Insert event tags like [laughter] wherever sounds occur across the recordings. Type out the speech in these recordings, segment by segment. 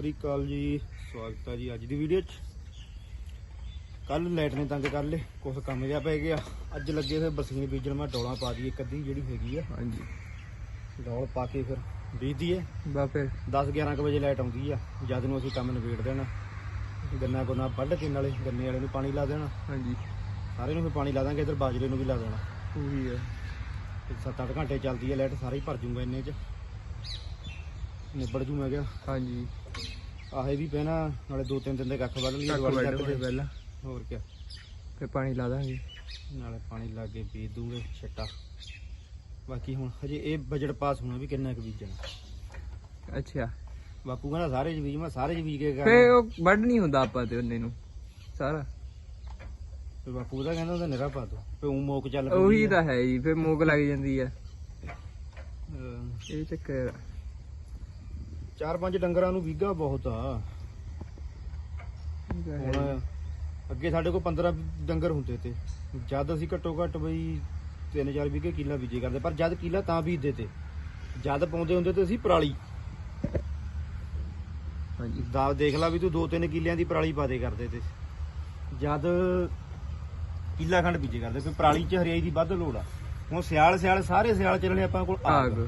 ਸ੍ਰੀ ਅਕਾਲ ਜੀ ਸਵਾਗਤ ਹੈ ਜੀ ਅੱਜ ਦੀ ਵੀਡੀਓ 'ਚ। ਕੱਲ ਲਾਈਟ ਨੇ ਤੰਗ ਕਰ ਲਏ ਕੁਝ ਕੰਮ ਜਿਹਾ ਪੈ ਗਿਆ। ਅੱਜ ਲੱਗੇ ਫਿਰ ਬਰਸੀਨ ਬੀਜਣ ਮੈਂ ਡੋਲਾਂ ਪਾ ਦਈਏ ਇੱਕ ਅੱਧੀ ਜਿਹੜੀ ਹੈਗੀ ਆ। ਹਾਂਜੀ। ਡੋਲ ਪਾ ਕੇ ਫਿਰ ਬੀਜ ਦਈਏ। ਬਾ ਫਿਰ 10 11 ਕੁ ਵਜੇ ਲਾਈਟ ਆਉਂਦੀ ਆ। ਜਦ ਨੂੰ ਅਸੀਂ ਕੰਮ ਨਿਬੇੜ ਦੇਣਾ। ਗੰਨਾ ਗੁੰਨਾ ਵੱਢ ਕੇ ਨਾਲੇ ਗੰਨੇ ਵਾਲੇ ਨੂੰ ਪਾਣੀ ਲਾ ਦੇਣਾ। ਹਾਂਜੀ। ਸਾਰੇ ਨੂੰ ਫਿਰ ਪਾਣੀ ਲਾ ਦਾਂਗੇ ਇਧਰ ਬਾਜਰੇ ਨੂੰ ਵੀ ਲਾ ਦੇਣਾ। ਉਹੀ ਹੈ 7-8 ਘੰਟੇ ਚੱਲਦੀ ਆ ਲਾਈਟ ਸਾਰਾ ਹੀ ਭਰ ਜੂਗਾ ਇੰਨੇ 'ਚ। ਨਿਬੜ ਜੂ ਮੈਂ ਕਿਹਾ। ਹਾਂਜੀ। ਆਹੇ ਵੀ ਪੈਣਾ ਨਾਲੇ ਦੋ ਤਿੰਨ ਦਿਨ ਦੇ ਕੱਖ ਵੱਢ ਲਈਏ ਕੱਖ ਦੀਵਾਲੀ ਵੱਢ ਤੱਕ ਹੋਏ ਦੇ। ਪਹਿਲਾਂ। ਹੋਰ ਕੀ ਫਿਰ ਪਾਣੀ ਲਾ ਦਾਂਗੇ। ਨਾਲੇ ਪਾਣੀ ਲਾ ਕੇ ਬੀਜ ਦੂੰਗੇ ਛੱਟਾ। ਬਾਕੀ ਹੁਣ ਹਜੇ ਇਹ ਬਜਟ ਪਾਸ ਹੋਣਾ ਵੀ ਕਿੰਨਾ ਕੁ ਬੀਜਣਾ ਅੱਛਾ। ਬਾਪੂ ਕਹਿੰਦਾ ਸਾਰੇ ਚ ਬੀਜ ਮੈਂ ਸਾਰੇ ਚ ਬੀਜ ਕੇ ਫੇ ਕਰਨਾ ਉਹ ਵੱਢ ਨਹੀਂ ਹੁੰਦਾ ਆਪਾਂ ਤੇ ਉਹਨੇ ਨੂੰ ਸਾਰਾ। ਤੇ ਬਾਪੂ ਦਾ ਕਹਿੰਦਾ ਉਹਦਾ ਨਿਰਾ ਪਾ ਦੋ ਤੇ ਉਹ ਮੋਕ ਚੱਲ ਪੈਂਦੀ ਉਹੀ ਆ। ਤਾਂ ਹੈ ਜੀ ਫੇ ਮੋਕ ਲੱਗ ਜਾਂਦੀ ਆ। ਅਹ ਇਹ ਚੱਕਰ ਆ। ਚਾਰ ਪੰਜ ਡੰਗਰਾਂ ਨੂੰ ਵੀਗਾ ਬਹੁਤ ਆ। ਹੁਣ। ਅੱਗੇ ਸਾਡੇ ਕੋਲ 15 ਡੰਗਰ ਹੁੰਦੇ ਤੇ। ਜਦ ਅਸੀਂ ਘੱਟੋ ਘੱਟ ਬਈ 3-4 ਵੀਗੇ ਕਿੱਲਾ ਬੀਜੇ ਕਰਦੇ ਪਰ ਜਦ ਕਿੱਲਾ ਤਾਂ ਬੀਜਦੇ ਤੇ। ਜਦ ਪਾਉਂਦੇ ਹੁੰਦੇ ਤੇ ਅਸੀਂ ਪਰਾਲੀ। ਹਾਂਜੀ। ਦਾ ਦੇਖ ਲਾ ਵੀ ਤੂੰ ਦੋ ਤਿੰਨ ਕਿੱਲਿਆਂ ਦੀ ਪਰਾਲੀ ਪਾ ਦੇ ਕਰਦੇ ਤੇ। ਜਦ ਕਿੱਲਾ ਖੰਡ ਬੀਜੇ ਕਰਦੇ ਫਿਰ ਪਰਾਲੀ ਚ ਹਰਿਆਈ ਦੀ ਵੱਧ ਲੋੜ ਆ। ਹੁਣ ਸਿਆਲ ਸਿਆਲ ਸਾਰੇ ਸਿਆਲ ਚੱਲਣੇ ਆਪਾਂ ਕੋਲ ਆਗ।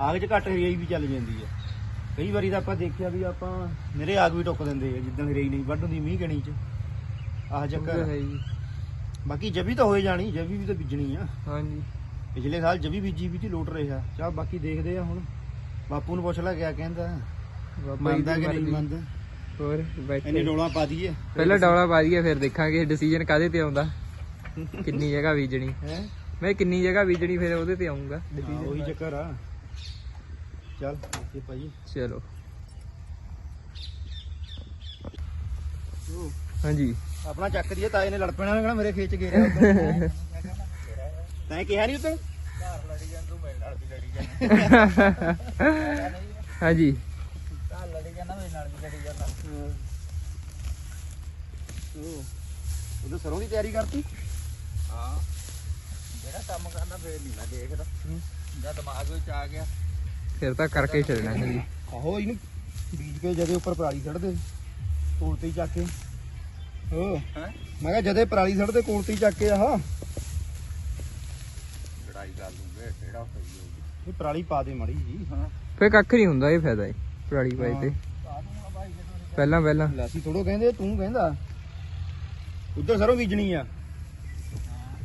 ਆਗ ਚ ਘੱਟ ਹਰਿਆਈ ਵੀ ਚੱਲ ਜਾਂਦੀ ਆ। ਕਈ ਵਾਰੀ ਤਾਂ ਆਪਾਂ ਦੇਖਿਆ ਵੀ ਆਪਾਂ ਮੇਰੇ ਆਗ ਵੀ ਟੁੱਕ ਦਿੰਦੇ ਆ ਜਿੱਦਾਂ ਹਰਿਆਈ ਨਹੀਂ ਵੱਢ ਹੁੰਦੀ ਮੀਂਹ ਕਣੀ ਚ। ਆਹ ਚੱਕਰ। ਹੈ ਜੀ ਬਾਕੀ ਜਵੀ ਤਾਂ ਹੋਏ ਜਾਣੀ ਜਵੀ ਵੀ ਤਾਂ ਬੀਜਣੀ ਆ। ਹਾਂਜੀ। ਪਿਛਲੇ ਸਾਲ ਜਵੀ ਬੀਜੀ ਵੀ ਤੀ ਲੋਟ ਰਿਹਾ ਚਾ ਬਾਕੀ ਦੇਖਦੇ ਆ ਹੁਣ। ਬਾਪੂ ਨੂੰ ਪੁੱਛ ਲੈ ਕਿਆ ਕਹਿੰਦਾ। ਮੰਨਦਾ ਕਿ ਨਹੀਂ। ਮੰਨਦਾ? ਹੋਰ ਬੈਠੇ। ਡੋਲਾ ਪਾ ਦਈਏ। ਪਹਿਲਾਂ ਡੌਲਾ ਪਾ ਦਈਏ ਫਿਰ ਦੇਖਾਂਗੇ ਡਿਸੀਜਨ ਕਾਦੇ ਤੇ ਆਉਂਦਾ। ਕਿੰਨੀ ਜਗ੍ਹਾ ਬੀਜਣੀ। ਹੈ? ਮੈਂ ਕਿੰਨੀ ਜਗ੍ਹਾ ਬੀਜਣੀ ਫਿਰ ਉਹਦੇ ਤੇ ਆਉਂਗਾ। ਉਹੀ ਚੱਕਰ ਆ। ਚੱਲ ਤੇ ਭਾਈ ਚਲੋ ਹਾਂਜੀ ਆਪਣਾ ਚੱਕ ਦਈਏ ਤਾਏ ਨੇ ਲੜ ਪੈਣਾ ਕਹਿੰਦਾ ਮੇਰੇ ਖੇਚ ਗੇਰਿਆ ਉਦੋਂ ਤੈਂ ਕਿਹਾ ਨਹੀਂ ਉਦੋਂ ਘਰ ਲੜੀ ਜਾਂ ਤੂੰ ਮੇਰੇ ਨਾਲ ਵੀ ਲੜੀ ਜਾ ਹਾਂਜੀ ਘਰ ਲੜੀ ਜਾਂਦਾ ਮੇਰੇ ਨਾਲ ਵੀ ਲੜੀ ਜਾਂਦਾ ਉਹ ਉਦੋਂ ਸਰੋਂ ਦੀ ਤਿਆਰੀ ਕਰਤੀ ਹਾਂ ਜਿਹੜਾ ਕੰਮ ਕਰਨਾ ਫੇਰ ਨਹੀਂ ਮੈਂ ਦੇਖਦਾ ਜਦ ਦਿਮਾਗ ਵਿੱਚ ਆ ਗਿਆ ਫਿਰ ਤਾਂ ਕਰਕੇ ਚੱਲਣਾ ਹੈ ਜੀ ਆਹੋ ਇਹਨੂੰ ਬੀਜ ਕੇ ਜਦੇ ਉੱਪਰ ਪਰਾਲੀ ਛੱਡਦੇ ਕੋਲ ਤੇ ਹੀ ਚੱਕ ਕੇ। ਹੋ। ਹੈ? ਮੈਂ ਕਿਹਾ ਜਦੇ ਪਰਾਲੀ ਛੱਡਦੇ ਕੋਲ ਤੇ ਹੀ ਚੱਕ ਕੇ ਆਹ। ਲੜਾਈ ਕਰ ਲੂੰਗੇ ਕਿਹੜਾ ਸਹੀ ਹੋਊਗੀ ਇਹ ਪਰਾਲੀ ਪਾ ਦੇ ਮੜੀ ਜੀ। ਹਾਂ। ਫਿਰ ਕੱਖ ਨਹੀਂ ਹੁੰਦਾ ਇਹ ਫਾਇਦਾ ਹੈ ਪੁਰਾਣੀ ਪਾਈ ਤੇ। ਪਹਿਲਾਂ ਪਹਿਲਾਂ। ਲਾਸੀ ਥੋੜੋ ਕਹਿੰਦੇ ਤੂੰ ਕਹਿੰਦਾ। ਉੱਧਰ ਸਰੋਂ ਬੀਜਣੀ ਆ।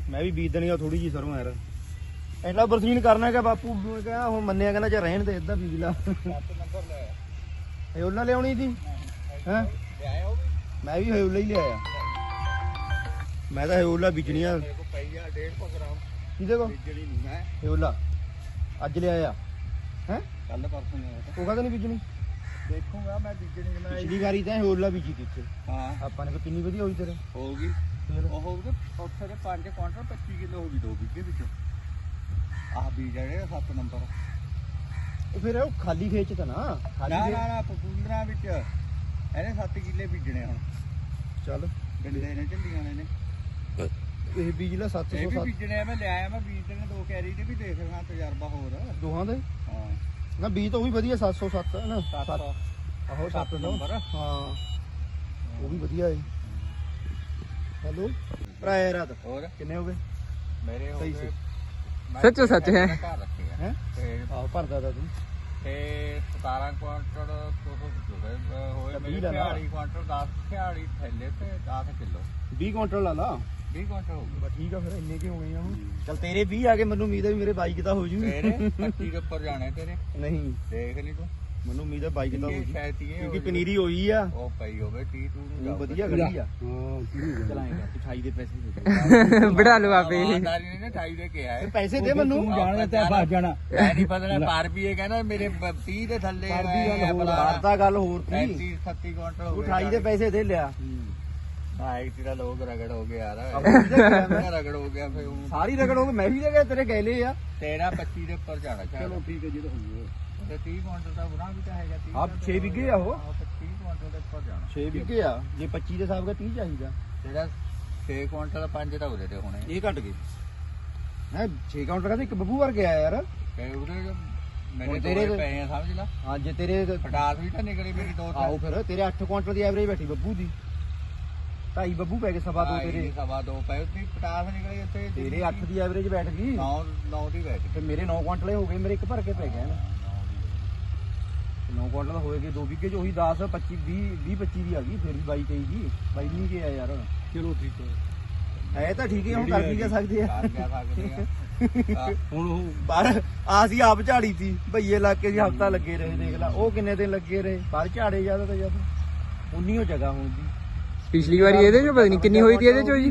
ਮੈਂ ਵੀ ਬੀਜ ਦੇਣੀ ਆ ਥੋੜੀ ਜੀ ਸਰੋਂ ਯਾਰ। ਐਲਾ ਬਰਸੀਨ ਕਰਨਾ ਕਿ ਬਾਪੂ? ਨੂੰ ਕਿਹਾ ਹੁਣ ਮੰਨਿਆ ਕਹਿੰਦਾ ਜੇ ਰਹਿਣ ਦੇ ਇਦਾਂ ਬੀਜ ਲਾ। ਇਹ ਉਹਨਾਂ ਲਿਆਉਣੀ ਸੀ? ਹੈ? ਲਿਆਇਆ ਉਹ ਵੀ ਮੈਂ ਵੀ ਹਯੋਲਾ ਹੀ ਲਿਆਇਆ। ਮੈਂ ਤਾਂ ਹਯੋਲਾ ਬੀਜਣੀ ਆ ਮੇਰੇ ਕੋ ਪਈ ਆ 150 ਗ੍ਰਾਮ ਕਿਹਦੇ ਕੋ ਮੈਂ ਹਯੋਲਾ ਅੱਜ ਲਿਆਇਆ। ਹੈ? ਕੱਲ ਪਰਸੋਂ ਲਿਆਇਆ ਉਹ ਕਹਿੰਦਾ ਨਹੀਂ ਬੀਜਣੀ? ਦੇਖੂਗਾ ਮੈਂ ਬੀਜਣੀ ਕਿ ਪਿਛਲੀ ਵਾਰੀ ਤਾਂ ਹਯੋਲਾ ਬੀਜੀ ਤੀ ਇੱਥੇ। ਹਾਂ ਆਪਾਂ ਨੇ ਕਿੰਨੀ ਵਧੀਆ ਹੋਈ ਤੇਰੇ। ਹੋਊਗੀ। ਫਿਰ? ਉਹ ਹੋਊਗਾ ਉੱਥੇ ਦੇ 5 ਕੁਆਂਟਲ 25 ਕਿਲੋ ਹੋਊਗੀ ਦੋ ਬੀਗੇ ਵਿੱਚੋਂ। ਆਹ ਬੀਜ ਜਿਹੜੇ 7 ਨੰਬਰ। ਉਹ ਫਿਰ ਉਹ ਖਾਲੀ ਖੇਚ ਤਾਂ ਨਾ। ਖਾਲੀ ਨਾ ਖੇਤ- ਨਾ ਨਾ ਪਪੂੰਦਰਾ ਵਿੱਚ। ਇਹਨੇ 7 ਕਿੱਲੇ ਬੀਜਣੇ ਹੁਣ। ਚੱਲ। ਡੰਡੇ ਨੇ ਝੰਡੀਆਂ ਨੇ ਇਹ ਬੀਜ ਲਾ ਇਹ 707 ਵੀ ਬੀਜਣੇ ਆ ਮੈਂ ਲਿਆਇਆ ਮੈਂ ਬੀਜ ਦੇਣੇ ਦੋ ਕੈਰੀ ਤੇ ਵੀ ਦੇਖ ਰਹਾ ਤਜਰਬਾ ਹੋਰ। ਦੋਹਾਂ ਦੇ? ਹਾਂ। ਨਾ ਬੀਜ ਤਾਂ ਉਹ ਵੀ ਵਧੀਆ 707 ਹੈ ਨਾ। 700 ਸੱਤ- ਆਹੋ 700 ਨੰਬਰ। ਹਾਂ। ਉਹ ਵੀ ਵਧੀਆ ਹੈ। ਹੈਲੋ? ਭਰਾ ਹੋਰ? ਕਿੰਨੇ ਹੋ ਗਏ? ਮੇਰੇ ਹੋ ਸਹੀ ਗਏ ਸੀ। ਸੱਚੋ ਸੱਚ ਹੈ। ਘਰ ਰੱਖੇ ਆ। ਹੈ? ਤੇ ਆਹੋ ਭਰਦਾ ਤਾ ਤੂੰ। ਤੇ 17 ਕੁਆਂਟਲ ਤੋਂ ਹੋਏ ਹੋਏ ਤਾਂ ਮੇਰੇ ਲਾ ਲਾ। 40 ਕੁਆਂਟਲ 10 40 ਥੈਲੇ ਤੇ 10 ਕਿਲੋ। 20 ਕੁਇੰਟਲ ਲਾ ਲਾ। 20 ਕੁਆਂਟਲ ਹੋ ਗਏ। ਬਸ ਠੀਕ ਆ ਫਿਰ ਇੰਨੇ ਕਿ ਹੋ ਗਏ ਆ ਚੱਲ ਤੇਰੇ 20 ਆ ਗਏ ਮੈਨੂੰ ਉਮੀਦ ਵੀ ਮੇਰੇ ਬਾਈਕ ਤਾਂ ਹੋ ਜੂ ਤੇਰੇ 25 ਦੇ ਉੱਪਰ ਜਾਣੇ ਤੇਰੇ। ਨਹੀਂ। ਦੇਖ ਲਈ ਤੂੰ। ਮੈਨੂੰ ਉਮੀਦ ਹੈ ਬਾਈਕ ਤਾਂ ਹੋ ਜੂ ਇਹ ਕਿਉਂਕਿ ਪਨੀਰੀ ਹੋਈ ਆ। ਉਹ ਪਈ ਹੋਵੇ 30 ਤੂੰ ਨੂੰ ਉਹ ਵਧੀਆ ਖੜੀ ਆ। ਹਾਂ ਚਲਾਏਗਾ ਪਿਛਾਈ ਦੇ ਪੈਸੇ ਦੇ ਵੜਾ [laughs] ਲਓ ਆਪੇ। ਇਮਾਨਦਾਰੀ ਨੇ 28 ਦੇ ਕਿਹਾ ਹੈ ਪੈਸੇ ਦੇ ਮੈਨੂੰ। ਜਾਣਦਾ ਤੇ ਫਸ ਜਾਣਾ। ਐ ਨਹੀਂ ਪਤਾ ਪਰ ਵੀ ਇਹ ਕਹਿੰਦਾ ਮੇਰੇ 30 ਦੇ ਥੱਲੇ ਪਰ ਦੀ ਗੱਲ ਹੋਰ ਵਾਰਤਾ ਗੱਲ ਹੋਰ ਸੀ। 35 37 ਕੁਆਂਟਲ ਹੋ ਤੂੰ ਗਏ 28 ਦੇ ਪੈਸੇ ਦੇ ਲਿਆ। ਬਾਈਕ ਤੇਰਾ ਲੋਕ ਰਗੜ ਹੋ ਗਿਆ ਯਾਰ। ਤਾਂ ਮੈਂ। ਰਗੜ ਹੋ ਗਿਆ ਫੇ ਸਾਰੀ ਰਗੜ ਹੋ ਗਈ ਮੈਂ ਵੀ ਦੇ ਗਿਆ ਤੇਰੇ ਗੈਲੇ ਆ। ਤੇਰਾ 25 ਦੇ ਉੱਪਰ ਜਾਣਾ ਚਾਹੀਦਾ ਠੀਕ ਹੈ ਜਿਹੜਾ ਹੋਊਗਾ ਤੇ 30 ਕੁਆਂਟਲ ਦਾ ਬੁਰਾ ਵੀ ਤਾਂ ਹੈਗਾ 30 ਆਪ ਛੇ ਵਿਘੇ ਆ ਉਹ। 30 ਕੁਆਂਟਲ ਦੇ ਉੱਪਰ ਜਾਣਾ। 6 ਵਿਗੇ ਆ? ਜੇ 25 ਦੇ ਹਿਸਾਬ ਦਾ 30 ਚਾਹੀਦਾ। ਤੇਰਾ 6 ਕੁਆਂਟਲ 5 ਤਾਂ ਉਹਦੇ ਤੇ ਹੋਣੇ। ਇਹ ਘਟ ਗਏ। ਹੈ 6 ਕਾਊਂਟਰ ਦਾ ਇੱਕ ਬੱਬੂ ਵਰ ਗਿਆ ਯਾਰ। ਤੇ ਉਹਦੇ ਮੇਰੇ ਤੇਰੇ ਪਏ ਆ ਸਮਝ ਲਾ। ਹਾਂ ਜੇ ਤੇਰੇ ਪਟਾਸ ਵੀ ਤਾਂ ਨਿਕਲੀ ਮੇਰੀ ਦੋ ਆਓ ਫਿਰ ਤੇਰੇ 8 ਕੁਆਂਟਲ ਦੀ ਐਵਰੇਜ ਬੈਠੀ ਬੱਬੂ ਦੀ। ਢਾਈ ਬੱਬੂ ਪੈ ਗਏ ਸਵਾ ਦੋ ਤੇਰੇ। ਸਵਾ ਦੋ ਪਏ ਉੱਤੇ ਪਟਾਸ ਨਿਕਲੀ ਉੱਤੇ ਤੇਰੇ 8 ਦੀ ਐਵਰੇਜ ਬੈਠ ਗਈ। 9 9 ਦੀ ਬੈਠ ਤੇ ਮੇਰੇ 9 ਕੁਆਂਟਲੇ ਹੋ ਗਏ ਮੇਰੇ ਇੱਕ ਭਰ ਕੇ ਪੈ ਨਾ 9 ਕੁਆਂਟਲ ਹੋਏਗੇ ਦੋ ਵਿਗੇ ਚ ਉਹੀ 10 25 20 20 25 ਦੀ ਆ ਗਈ ਫਿਰ ਵੀ 22 23 ਦੀ 22 ਨਹੀਂ ਗਿਆ ਯਾਰ। ਚਲੋ ਠੀਕ ਹੈ ਐ ਤਾਂ ਠੀਕ ਹੈ ਹੁਣ ਕਰ ਵੀ ਕਿਆ ਸਕਦੇ ਆ। ਕਰ ਕਿਆ ਸਕਦੇ ਆ। ਹੁਣ ਉਹ ਬਾਹਰ ਆ ਸੀ ਆਪ ਝਾੜੀ ਸੀ ਭਈਏ ਇਲਾਕੇ ਦੀ ਹਫਤਾ ਲੱਗੇ ਰਹੇ ਦੇਖ ਲਾ ਉਹ ਕਿੰਨੇ ਦਿਨ ਲੱਗੇ ਰਹੇ ਬਾਹਰ ਝਾੜੇ ਜ਼ਿਆਦਾ ਤਾਂ ਜ਼ਿਆਦਾ। ਉਨੀ ਹੋ ਜਗ੍ਹਾ ਹੁਣ ਦੀ। ਪਿਛਲੀ ਵਾਰੀ ਇਹਦੇ ਚੋਂ ਪਤਾ ਨਹੀਂ ਕਿੰਨੀ ਹੋਈ ਤੀ ਇਹਦੇ ਚੋਂ ਜੀ।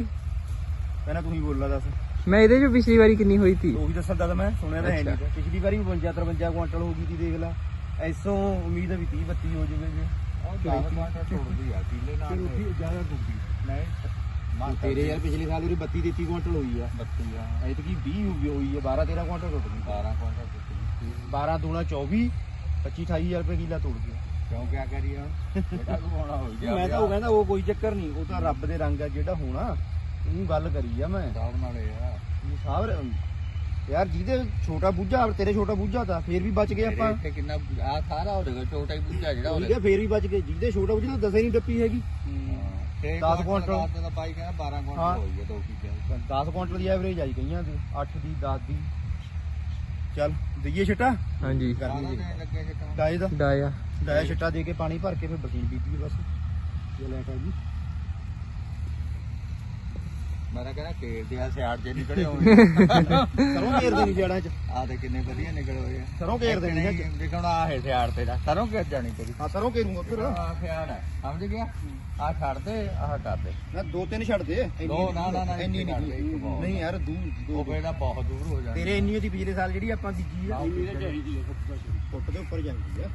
ਪਹਿਲਾਂ ਤੂੰ ਹੀ ਬੋਲਣਾ ਦੱਸ। ਮੈਂ ਇਹਦੇ ਚੋਂ ਪਿਛਲੀ ਵਾਰੀ ਕਿੰਨੀ ਹੋਈ ਤੀ। ਉਹੀ ਦੱਸਦਾ ਤਾਂ ਮੈਂ ਸੁਣਿਆ ਤਾਂ ਹੈ। ਨਹੀਂ ਪਿਛਲੀ ਵਾਰੀ 52 53 ਕੁਆਂਟਲ ਹੋ ਗਈ ਸੀ ਦੇਖ ਲਾ। ਐਸੋਂ ਉਮੀਦ ਹੈ ਵੀ 30 32 ਹੋ ਜਾਵੇ ਜੇ। ਉਹ 10 ਕੁਆਂਟਲ ਟੁੱਟਦੀ ਆ ਕਿਲੇ ਨਾਲ ਜ਼ਿਆਦਾ ਡੁੱਬੀ ਨਹੀਂ ਮਾਂ ਤੇਰੇ ਯਾਰ ਪਿਛਲੇ ਸਾਲ ਉਹਦੀ 32 33 ਕੁਆਂਟਲ ਹੋਈ ਆ। 32 ਆ। ਐਤਕੀ 20 ਹੋ ਗਈ ਹੋਈ ਆ 12 13 ਕੁਆਂਟਲ ਟੁੱਟ ਗਈ। 12 ਕੁਆਂਟਲ ਟੁੱਟਦੀ 12 ਦੂਣਾ 24 25 28000 ਰੁਪਏ ਕਿੱਲਾ ਟੁੱਟ ਗਿਆ। ਕਿਉਂ ਕਿਆ ਕਰੀ ਹੁਣ? ਬੇਟਾ ਹੋਣਾ ਹੋ ਗਿਆ ਮੈਂ ਤਾਂ ਉਹ ਕਹਿੰਦਾ ਉਹ ਕੋਈ ਚੱਕਰ ਨਹੀਂ ਉਹ ਤਾਂ ਰੱਬ ਦੇ ਰੰਗ ਆ ਜਿਹੜਾ ਹੋਣਾ। ਉਹਨੂੰ ਗੱਲ ਕਰੀ ਆ ਮੈਂ। ਦਾੜ ਨਾਲੇ ਆ ਸਾਹਬ ਯਾਰ ਜਿਹਦੇ ਛੋਟਾ ਬੂਝਾ ਤੇਰੇ ਛੋਟਾ ਬੂਝਾ ਤਾਂ ਫੇਰ ਵੀ ਬਚ ਗਏ ਆਪਾਂ। ਇੱਥੇ ਕਿੰਨਾ ਆ ਸਾਰਾ ਹੋ ਜਾਏਗਾ ਛੋਟਾ ਹੀ ਬੁੱਝਾ ਜਿਹੜਾ ਉਹੀ ਉਹਦੇ ਕਿਹਾ ਫੇਰ ਵੀ ਬਚ ਗਏ। ਜਿਹਦੇ ਛੋਟਾ ਬੂਝਾ ਤਾਂ ਦਸੇ ਨਹੀਂ ਡੱਪੀ ਹੈਗੀ। ਦਸ 10 ਕੁਆਂਟਲ। ਦਾ ਬਾਈ ਕਹਿੰਦਾ 12 ਹਾਂ। ਕੁਆਂਟਲ ਹੋਈ ਹੈ ਦੋ ਚੀਜ਼ਾਂ 10 ਕੁਆਂਟਲ ਦੀ ਐਵਰੇਜ ਆਈ ਗਈਆਂ ਦੀ 8 ਦੀ 10 ਦੀ। ਚੱਲ ਦਈਏ ਛਟਾ? ਹਾਂਜੀ। ਡਾਏ ਦਾ? ਡਾਇਆ। ਡਾਇਆ ਛਟਾ ਦੇ ਕੇ ਪਾਣੀ ਭਰ ਕੇ ਫਿਰ ਬਕੀਲ ਬੀਤੀ ਬਸ। ਇਹ ਲੈ ਕੇ ਜੀ। ਮੇਰਾ ਕਹਿੰਦਾ ਕੇਰ ਦੇ ਆ ਸਿਆੜ ਜੇ ਨਿਕਲੇ ਹੋਏ ਸਰੋਂ ਘੇਰ ਦੇਣੀ ਜੜਾਂ ਚ। ਆ ਤੇ ਕਿੰਨੇ ਵਧੀਆ ਨਿਕਲ ਹੋਏ ਆ। ਸਰੋਂ ਘੇਰ ਦੇਣੀ ਹੈ ਦੇਖਣ ਆ ਹੈ ਸਿਆੜ ਤੇ ਦਾ ਸਰੋਂ ਘੇਰ ਜਾਣੀ ਤੇਰੀ। ਹਾਂ ਸਰੋਂ ਘੇਰੂਗਾ ਉੱਧਰ। ਆ ਸਿਆੜ ਹੈ ਸਮਝ ਗਿਆ? ਆ ਛੱਡ ਦੇ ਆਹ ਕਰ ਦੇ। ਨਾ ਦੋ ਤਿੰਨ ਛੱਡ ਦੇ ਇੰਨੀ ਦੋ, ਨਾ, ਨਾ, ਨਾ, ਇੰਨੀ ਇੱਕ ਛੱਡ ਦੇ, ਇੱਕ ਬਹੁਤ। ਨਹੀਂ ਯਾਰ ਦੂ ਦੋ ਉਹ ਫੇੜਾ ਬਹੁਤ ਦੂਰ ਹੋ ਜਾਣਾ। ਤੇਰੇ ਇੰਨੀ ਦੀ ਪਿਛਲੇ ਸਾਲ ਜਿਹੜੀ ਆਪਾਂ ਬੀਜੀ ਆ। ਆਹ ਇੰਨੀ ਬੀਜਣੀ। ਚਾਹੀਦੀ ਆ ਫੁੱਟ ਦੇ ਉੱਪਰ ਜਾਂਦੀ ਆ।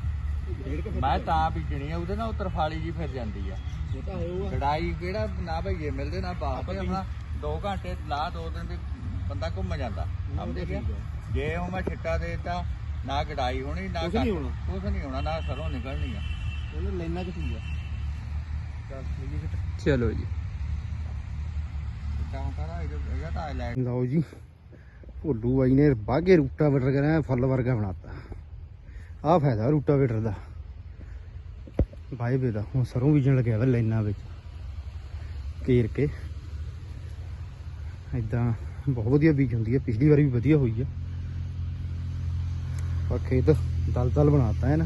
ਮੈਂ ਤਾਂ ਬੀਜਣੀ ਆ ਉਹਦੇ ਨਾਲ ਉਹ ਤਰਫਾਲੀ ਜੀ ਫਿਰ ਜਾਂਦੀ ਆ। ਉਹ ਤਾਂ ਹੈ ਉਹ। ਲੜਾਈ ਕਿਹੜਾ ਨਾ ਭਈਏ ਮਿਲਦੇ ਨਾ ਬਾਪ ਆਪਾਂ ਆਪਣਾ। 2 ਘੰਟੇ ਲਾ ਦੋ ਦਿਨ ਵੀ ਬੰਦਾ ਘੁੰਮ ਜਾਂਦਾ। ਸਮਝ ਗਿਆ ਜੇ ਉਹ ਮੈਂ ਛਿੱਟਾ ਦੇਤਾ ਨਾ ਗੜਾਈ ਹੋਣੀ ਨਾ ਕੁਛ ਨਹੀਂ ਹੋਣਾ। ਕੁਛ ਨਹੀਂ ਹੋਣਾ ਨਾ ਸਰੋਂ ਨਿਕਲਣੀ ਆ। ਉਹਨੇ ਲੈਣਾ ਕਿੱਥੇ ਆ। ਚੱਲ ਜੀ। ਲਓ ਜੀ ਭੋਲੂ ਬਾਈ ਨੇ ਬਾਗੇ ਰੂਟਾ ਵੇਟਰ ਕਰਿਆ ਫੁੱਲ ਵਰਗਾ ਬਣਾਤਾ। ਆਹ ਫਾਇਦਾ ਰੂਟਾ ਵੇਟਰ ਦਾ। ਬਾਈ ਬੇ ਦਾ ਹੁਣ ਸਰੋਂ ਬੀਜਣ ਲੱਗਿਆ ਵਾ ਲਾਈਨਾਂ ਵਿੱਚ। ਕੇਰ ਕੇ। ਇਦਾਂ ਬਹੁਤ ਵਧੀਆ ਬੀਜ ਹੁੰਦੀ ਹੈ ਪਿਛਲੀ ਵਾਰੀ ਵੀ ਵਧੀਆ ਹੋਈ ਆ ਪਰ ਖੇਤ ਦਲ ਦਲ ਬਣਾਤਾ ਹੈ ਨਾ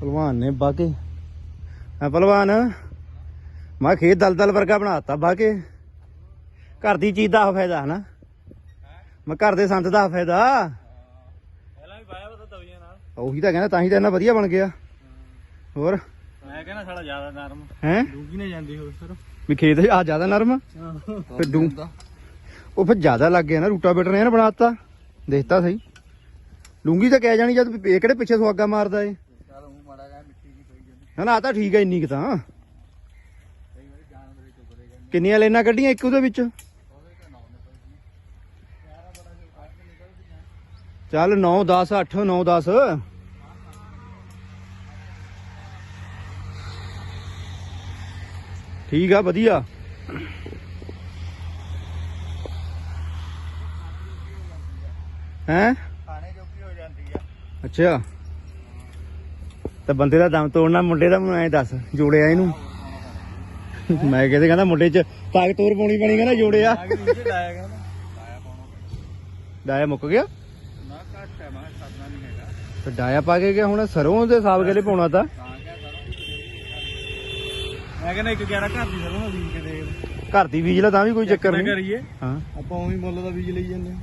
ਭਲਵਾਨ ਨੇ ਬਾਗੇ। ਆ ਭਲਵਾਨ ਮੈਂ ਖੇਤ ਦਲ ਦਲ ਵਰਗਾ ਬਣਾਤਾ ਬਾਗੇ। ਘਰ ਦੀ ਚੀਜ਼ ਦਾ ਫਾਇਦਾ ਹਨਾ? ਮੈਂ ਘਰ ਦੇ ਸੰਤ ਦਾ ਫਾਇਦਾ। ਪਹਿਲਾਂ ਵੀ ਪਾਇਆ ਪਤਾ ਤਵੀਆਂ ਨਾਲ। ਉਹੀ ਤਾਂ ਕਹਿੰਦਾ ਤਾਂ ਹੀ ਤਾਂ ਇੰਨਾ ਵਧੀਆ ਬਣ ਗਿਆ। ਹੋਰ? ਮੈਂ ਕਹਿੰਦਾ ਸਾਡਾ ਜ਼ਿਆਦਾ ਨਰਮ। ਹੈ? ਡੂੰਗੀ ਨੇ ਜਾਂਦੀ ਹੋਰ ਸਰ ਵੀ ਖੇਤ ਆ ਜ਼ਿਆਦਾ ਨਰਮ? ਫਿਰ ਡੂੰ ਉਹ ਫਿਰ ਜ਼ਿਆਦਾ ਲੱਗ ਗਿਆ ਨਾ ਰੂਟਾਵੇਟਰ ਨੇ ਨਾ ਬਣਾਤਾ ਦੇਖਤਾ ਸਹੀ। ਲੂੰਗੀ ਤਾਂ ਕਹਿ ਜਾਣੀ ਜਦ ਇਹ ਕਿਹੜੇ ਪਿੱਛੇ ਸੁਆਗਾ ਮਾਰਦਾ ਏ ਨਾ ਨਾ ਤਾਂ ਠੀਕ ਹੈ ਇੰਨੀ ਕੁ ਤਾਂ। ਕਿੰਨੀਆਂ ਲੈਣਾ ਕੱਢੀਆਂ ਇੱਕ ਉਹਦੇ ਵਿੱਚ? ਚੱਲ 9 10 8 9 10 ਠੀਕ ਆ ਵਧੀਆ। ਹੈਂ? ਖਾਣੇ ਜੋਗੀ ਹੋ ਜਾਂਦੀ ਆ। ਅੱਛਾ। ਤਾਂ ਬੰਦੇ ਦਾ ਦਮ ਤੋੜਨਾ ਮੁੰਡੇ ਦਾ ਮੈਨੂੰ ਐ ਦੱਸ ਜੋੜਿਆ ਇਹਨੂੰ। ਮੈਂ ਕਹਿੰਦੇ ਕਹਿੰਦਾ ਮੁੰਡੇ 'ਚ ਤਾਕਤ ਹੋਰ ਪਾਉਣੀ ਪੈਣੀ ਕਹਿੰਦਾ ਜੋੜਿਆ। ਡਾਇਆ ਮੁੱਕ ਗਿਆ? ਨਾ ਘੱਟ ਹੈ ਮੈਂ ਸਰਨਾ ਨਹੀਂ ਹੈਗਾ। ਤੇ ਡਾਇਆ ਪਾ ਕੇ ਗਿਆ ਹੁਣ ਸਰੋਂ ਦੇ ਸਾਬ ਗੇਲੇ ਪਾਉਣਾ ਤਾਂ। ਮੈਂ ਕਹਿੰਦਾ ਇੱਕ 11 ਘਰ ਦੀ ਸਰੋਂ ਬੀਜ ਕੇ ਦੇਖ ਘਰ ਦੀ ਬੀਜ ਲਾ ਤਾਂ ਵੀ ਕੋਈ ਚੱਕਰ ਨਹੀਂ। ਕਰੀਏ। ਹਾਂ। ਆਪਾਂ ਉਵੇਂ ਮੁੱਲ ਦਾ ਬੀਜ ਲਈ ਜਾਂਦੇ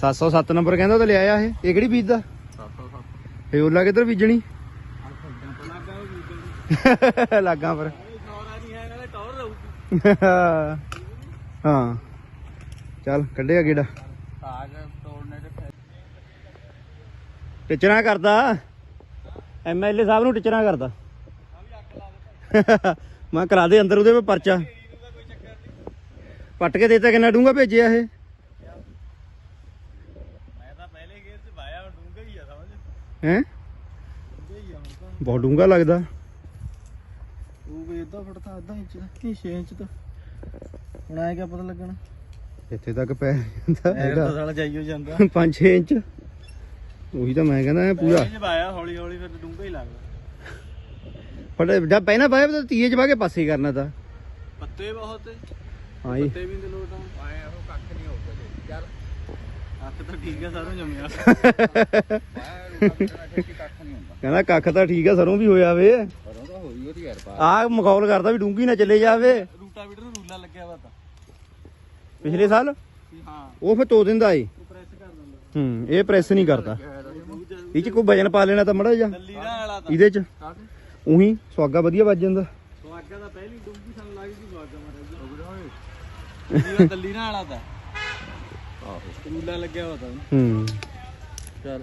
707 ਨੰਬਰ ਕਹਿੰਦਾ ਤਾਂ ਲਿਆਇਆ ਇਹ। ਇਹ ਕਿਹੜੀ ਬੀਜਦਾ 707 ਫੇ ਉਹਲਾ ਕਿੱਧਰ ਬੀਜਣੀ। ਲੱਗਾ ਬੀਜ [laughs] ਪਰ। ਹੈ ਚੱਲ ਕੱਢਿਆ ਗੇੜਾ। ਟਿਚਰਾਂ ਕਰਦਾ। ਐਮਐਲਏ ਸਾਹਿਬ ਨੂੰ ਟਿਚਰਾਂ ਕਰਦਾ। [laughs] ਮੈਂ ਕਰਾ ਦੇ ਅੰਦਰ ਉਹਦੇ ਪਰਚਾ। ਪੱਟ ਕੇ ਦੇਤਾ ਕਿੰਨਾ ਡੂੰਗਾ ਭੇਜਿਆ ਇਹ? ਡੂੰਗਾ ਹੀ ਡੂੰਗਾ ਬਹੁਤ ਡੂੰਗਾ ਲੱਗਦਾ। ਉਹ ਵੀ ਇਦਾਂ ਫੜਦਾ ਅੱਧਾ ਇੰਚ ਦਾ ਕੀ 6 ਇੰਚ ਦਾ ਹੁਣ ਆਇਆ ਕਿਆ ਪਤਾ ਲੱਗਣਾ? ਇੱਥੇ ਤੱਕ ਪੈ ਜਾਂਦਾ ਹੈਗਾ। ਸਾਲਾ ਜਾਈਓ ਜਾਂਦਾ। 5-6 ਇੰਚ। ਉਹੀ ਤਾਂ ਮੈਂ ਕਹਿੰਦਾ ਪੂਰਾ। ਇਹ ਪਾਇਆ ਹੌਲੀ ਹੌਲੀ ਫਿਰ ਡੂੰਘਾ ਹੀ ਲੱਗਦਾ। ਫਟ ਜਦ ਪਹਿਲਾਂ ਪਾਇਆ ਤਾਂ ਤੀਏ ਚ ਪਾ ਕੇ ਪਾਸੇ ਕਰਨਾ ਤਾਂ। ਪੱਤੇ ਬਹੁਤ ਹਾਂ ਜੀ। ਪੱਤੇ ਵੀ ਦੇ ਲੋਟ ਆ ਆਏ ਉਹ ਕੱਖ ਨਹੀਂ ਹੋਊਗਾ ਚੱਲ। ਅੱਖ ਤਾਂ ਠੀਕ ਆ ਸਾਰਾ ਜੰਮਿਆ। ਆਏ ਕੱਖ ਨਹੀਂ ਹੁੰਦਾ ਕਹਿੰਦਾ ਕੱਖ ਤਾਂ ਠੀਕ ਆ ਸਰੋਂ ਵੀ ਹੋਇਆ ਵੇ ਪਰ ਉਹ ਤਾਂ ਹੋਈ ਉਹਦੀ ਯਾਰ ਆਹ ਮਖੌਲ ਕਰਦਾ ਵੀ ਡੂੰਗੀ ਨਾ ਚੱਲੇ ਜਾਵੇ। ਰੂਟਾ ਵੀਟਰ ਰੂਲਾ ਲੱਗਿਆ ਵਾ ਤਾਂ। ਪਿਛਲੇ ਸਾਲ? ਹਾਂ। ਉਹ ਫਿਰ ਤੋ ਦਿੰਦਾ ਏ। ਉਹ ਪ੍ਰੈਸ ਕਰ ਦਿੰਦਾ। ਹੂੰ ਇਹ ਪ੍ਰੈਸ ਨਹੀਂ ਕਰਦਾ। ਇਹ ਚ ਕੋਈ ਵਜਨ ਪਾ ਲੈਣਾ ਤਾਂ ਮੜਾ ਜਾ ਇਹਦੇ ਚ? ਉਹੀ ਸਵਾਗਾ ਵਧੀਆ ਵੱਜ ਜਾਂਦਾ। ਸਵਾਗਾ ਦਾ ਪਹਿਲੀ ਡੂੰਗੀ ਸਾਨੂੰ ਲੱਗ ਗਈ ਸਵਾਗਾ ਮਾਰਾ ਜੀ ਦੱਲੀ ਨਾਲ ਵਾਲਾ ਤਾਂ। ਆਹੋ। ਰੂਲਾ ਲੱਗਿਆ ਵਾ ਤਾਂ। ਹੂੰ। ਚੱਲ।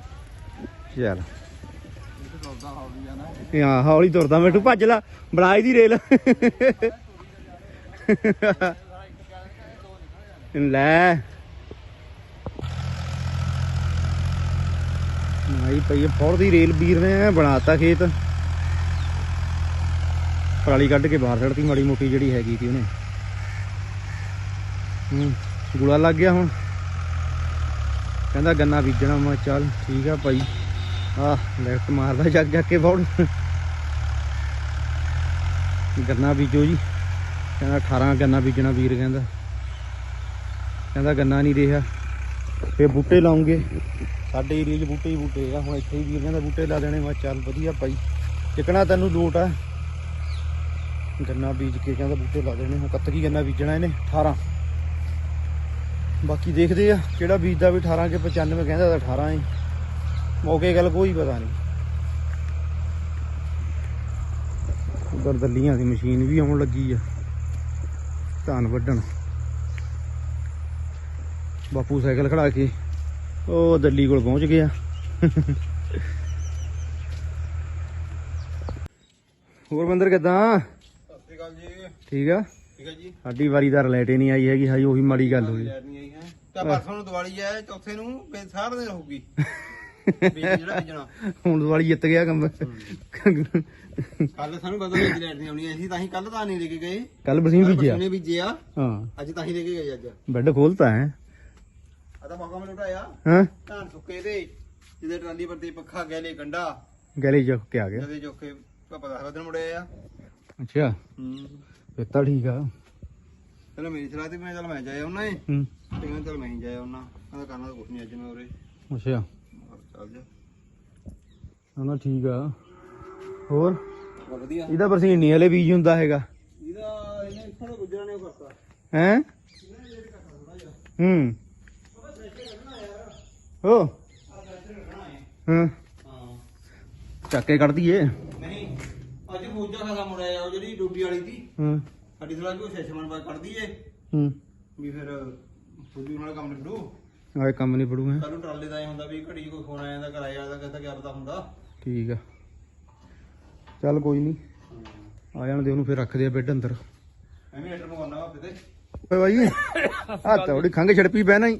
ਚੱਲ। ਇਹ ਹਾਂ ਹੌਲੀ ਤੁਰਦਾ ਮੈਟੂ ਭੱਜ ਲਾ। ਬਣਾਈ ਦੀ ਰੇਲ। ਲੈ। ਆਈ ਪਈ ਫੌਰ ਦੀ ਰੇਲ ਵੀਰ ਨੇ ਬਣਾਤਾ ਖੇਤ। ਪਰਾਲੀ ਕੱਢ ਕੇ ਬਾਹਰ ਛੱਡਤੀ ਮਾੜੀ ਮੋਟੀ ਜਿਹੜੀ ਹੈਗੀ ਸੀ ਉਹਨੇ। ਹੂੰ ਗੁਲਾ ਲੱਗ ਗਿਆ ਹੁਣ। ਕਹਿੰਦਾ ਗੰਨਾ ਬੀਜਣਾ, ਮੈਂ ਚੱਲ ਠੀਕ ਆ ਭਾਈ। ਆ ਲੈਫਟ ਮਾਰਦਾ ਜੱਗ ਜੱਗ ਕੇ ਬੌੜ ਗੰਨਾ ਬੀਜੋ ਜੀ। ਕਹਿੰਦਾ 18 ਗੰਨਾ ਬੀਜਣਾ ਵੀਰ ਕਹਿੰਦਾ। ਕਹਿੰਦਾ ਗੰਨਾ ਨਹੀਂ ਰਿਹਾ। ਫੇ ਬੂਟੇ ਲਾਉਂਗੇ। ਸਾਡੇ ਏਰੀਏ 'ਚ ਬੂਟੇ ਹੀ ਬੂਟੇ ਆ। ਹੁਣ ਇੱਥੇ ਹੀ ਵੀਰ ਕਹਿੰਦਾ ਬੂਟੇ ਲਾ ਦੇਣੇ, ਮੈਂ ਚੱਲ ਵਧੀਆ ਭਾਈ। ਚਿਕਣਾ ਤੈਨੂੰ ਲੋਟ ਆ। ਗੰਨਾ ਬੀਜ ਕੇ ਕਹਿੰਦਾ ਬੂਟੇ ਲਾ ਦੇਣੇ, ਹੁਣ ਕੱਤਕੀ ਗੰਨਾ ਬੀਜਣਾ ਇਹਨੇ 18 ਬਾਕੀ ਦੇਖਦੇ ਆ ਕਿਹੜਾ ਬੀਜਦਾ ਵੀ 18 ਕੇ 95 ਕਹਿੰਦਾ ਤਾਂ 18 ਹੀ। ਮੌਕੇ ਗੱਲ ਕੋਈ ਪਤਾ ਨਹੀਂ। ਉਧਰ ਦੱਲੀਆਂ ਦੀ ਮਸ਼ੀਨ ਵੀ ਆਉਣ ਲੱਗੀ ਆ। ਧਾਨ ਵੱਢਣ। ਬਾਪੂ ਸਾਈਕਲ ਖੜਾ ਕੇ ਉਹ ਦੱਲੀ ਕੋਲ ਪਹੁੰਚ ਗਿਆ। ਹੋਰ ਬੰਦਰ ਕਿਦਾਂ? ਸ਼੍ਰੀ ਅਕਾਲ ਜੀ। ਠੀਕ ਆ? ਠੀਕ ਹੈ ਜੀ। ਸਾਡੀ ਵਾਰੀ ਦਾ ਰਿਲੇਟ ਹੀ ਨਹੀਂ ਆਈ ਹੈਗੀ ਹਾਈ ਉਹੀ ਮਾੜੀ ਗੱਲ ਹੋਈ। ਯਾਰ ਨਹੀਂ ਆਈ ਹੈ। ਤਾਂ ਪਰਸੋਂ ਨੂੰ ਦੀਵਾਲੀ ਹੈ ਚੌਥੇ ਨੂੰ ਫੇਰ ਸਾਰਾ ਦਿਨ ਰਹੂਗੀ ਬੀਜ ਜਿਹੜਾ ਬੀਜਣਾ। ਹੁਣ ਵਾਲੀ ਜਿੱਤ ਗਿਆ ਕੰਮ। ਕੱਲ ਸਾਨੂੰ ਪਤਾ ਨਹੀਂ ਲੈਟ ਨਹੀਂ ਆਉਣੀ ਅਸੀਂ ਤਾਂ ਹੀ ਕੱਲ ਤਾਂ ਨਹੀਂ ਲੈ ਕੇ ਗਏ। ਕੱਲ ਬਸੀਮ ਬੀਜਿਆ ਨੇ ਬੀਜਿਆ ਹਾਂ। ਅੱਜ ਤਾਂ ਹੀ ਲੈ ਕੇ ਗਏ ਅੱਜ। ਬੈੱਡ ਖੋਲਤਾ ਹੈ। ਆ ਤਾਂ ਮੌਕਾ ਮੈਨੂੰ ਉਠਾਇਆ ਹਾਂ। ਧਾਨ ਸੁੱਕੇ ਦੇ ਜਿਹਦੇ ਟਰਾਲੀ ਪਰ ਤੇ ਪੱਖਾ ਗੈਲੇ ਗੰਡਾ। ਗੈਲੇ ਚ ਕੇ ਆ ਗਿਆ। ਜਦੇ ਜੋਕੇ ਪਾਪਾ ਦਾ ਦਿਨ ਮੁੜਿਆ ਆ। ਅੱਛਾ। ਹੂੰ। ਫਿਰ ਤਾਂ ਠੀਕ ਆ। ਚਲੋ ਮੇਰੀ ਸਲਾਹ ਤੇ ਮੈਂ ਚੱਲ ਮੈਂ ਜਾਇਆ ਉਹਨਾਂ ਨੇ। ਹੂੰ। ਤੇ ਮੈਂ ਚੱਲ ਮੈਂ ਹੀ ਜਾਇਆ ਉਹਨਾਂ। ਕਹਿੰਦਾ ਕਰਨਾ ਤਾਂ ਨਹੀਂ ਅੱਜ ਮੈਂ ਉਰੇ। ਅੱਛਾ। ਮੈਂ ਕਿਹਾ ਚੱਲ ਜਾ। ਨਾ ਠੀਕ ਆ। ਹੋਰ? ਵਧੀਆ। ਇਹਦਾ ਬਰਸੀਨ ਹਲੇ ਬੀਜ ਹੁੰਦਾ ਹੈਗਾ। ਇਹਦਾ ਇਹਨੇ ਇੱਥੋਂ ਦਾ ਗੁਜਰਾ ਨੇ ਉਹ ਕਰਤਾ। ਹੈ? ਹੂੰ। ਹੋ ਹਾਂ। ਹਾਂ। ਚੱਕ ਕੇ ਕੱਢ ਦਈਏ। ਅੱਜ ਮੂਜਾ ਖਾਸਾ ਮੁੜਿਆ ਉਹ ਜਿਹੜੀ ਡਿਊਟੀ ਵਾਲੀ ਦੀ ਹਾਂ। ਸਾਡੀ ਸਲਾਹ ਕੋ ਸੈਸ਼ਮਨ ਬਾਅਦ ਕੱਢ ਦਈਏ। ਹੂੰ। ਵੀ ਫਿਰ ਫੁੱਲੀ ਨਾਲ ਕੰਮ ਨਿਬੜੂ। ਆਏ ਕੰਮ ਨਹੀਂ ਪੜੂ ਹੈ। ਕੱਲ ਨੂੰ ਟਰਾਲੇ ਦਾ ਇਹ ਹੁੰਦਾ ਵੀ ਘੜੀ ਕੋਈ ਫੋਨ ਆ ਜਾਂਦਾ ਦਾ ਹੁੰਦਾ। ਠੀਕ ਚੱਲ ਕੋਈ ਨਹੀਂ ਆ ਜਾਣ ਦੇ ਉਹਨੂੰ ਫਿਰ ਰੱਖਦੇ ਆ ਬੈੱਡ ਅੰਦਰ। ਮੈਂ ਵੀ ਲੈਟਰ ਮੰਗਾਉਣਾ ਵਾ ਤੇ। ਓਏ ਬਾਈ ਆ ਤੁਹਾਡੀ ਖੰਗ ਛੜਪੀ ਬਹਿਣਾ ਹੀ।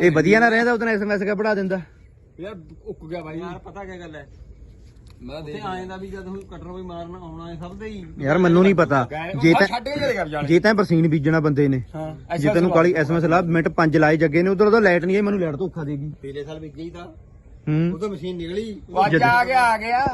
ਇਹ ਵਧੀਆ ਨਾ ਰਹਿੰਦਾ ਉਹਦੋਂ ਐਸਐਮਐਸ ਕਾ ਪੜਾ ਦਿੰਦਾ। ਯਾਰ ਉੱਕ ਗਿਆ ਬਾਈ। ਯਾਰ ਪਤਾ ਕੀ ਗੱਲ ਹੈ? ਮੈਂ ਉੱਥੇ ਆ ਜਾਂਦਾ ਵੀ ਜਦ ਹੁਣ ਕਟਰ ਕੋਈ ਮਾਰਨ ਆਉਣਾ ਹੈ ਸਭ ਦੇ ਹੀ। ਯਾਰ ਮੈਨੂੰ ਨਹੀਂ ਪਤਾ। ਜੇ ਤਾਂ ਛੱਡ ਕੇ ਚਲੇ ਕਰ ਜੇ ਤਾਂ ਬਰਸੀਨ ਬੀਜਣਾ ਬੰਦੇ ਨੇ। ਹਾਂ। ਜੇ ਤੈਨੂੰ ਕਾਲੀ ਐਸਐਮਐਸ ਲਾ ਮਿੰਟ 5 ਲਾਏ ਜੱਗੇ ਨੇ ਉਧਰ ਉਹਦਾ ਲਾਈਟ ਨਹੀਂ ਆਈ ਮੈਨੂੰ ਲਾਈਟ ਧੋਖਾ ਦੇਗੀ ਪਿਛਲੇ ਸਾਲ ਵਿੱਚ ਹੀ ਤਾਂ। ਹੂੰ। ਉਹ ਤਾਂ ਮਸ਼ੀਨ ਨਿਕਲੀ। ਅੱਜ ਆ ਗਿਆ ਆ ਗਿਆ।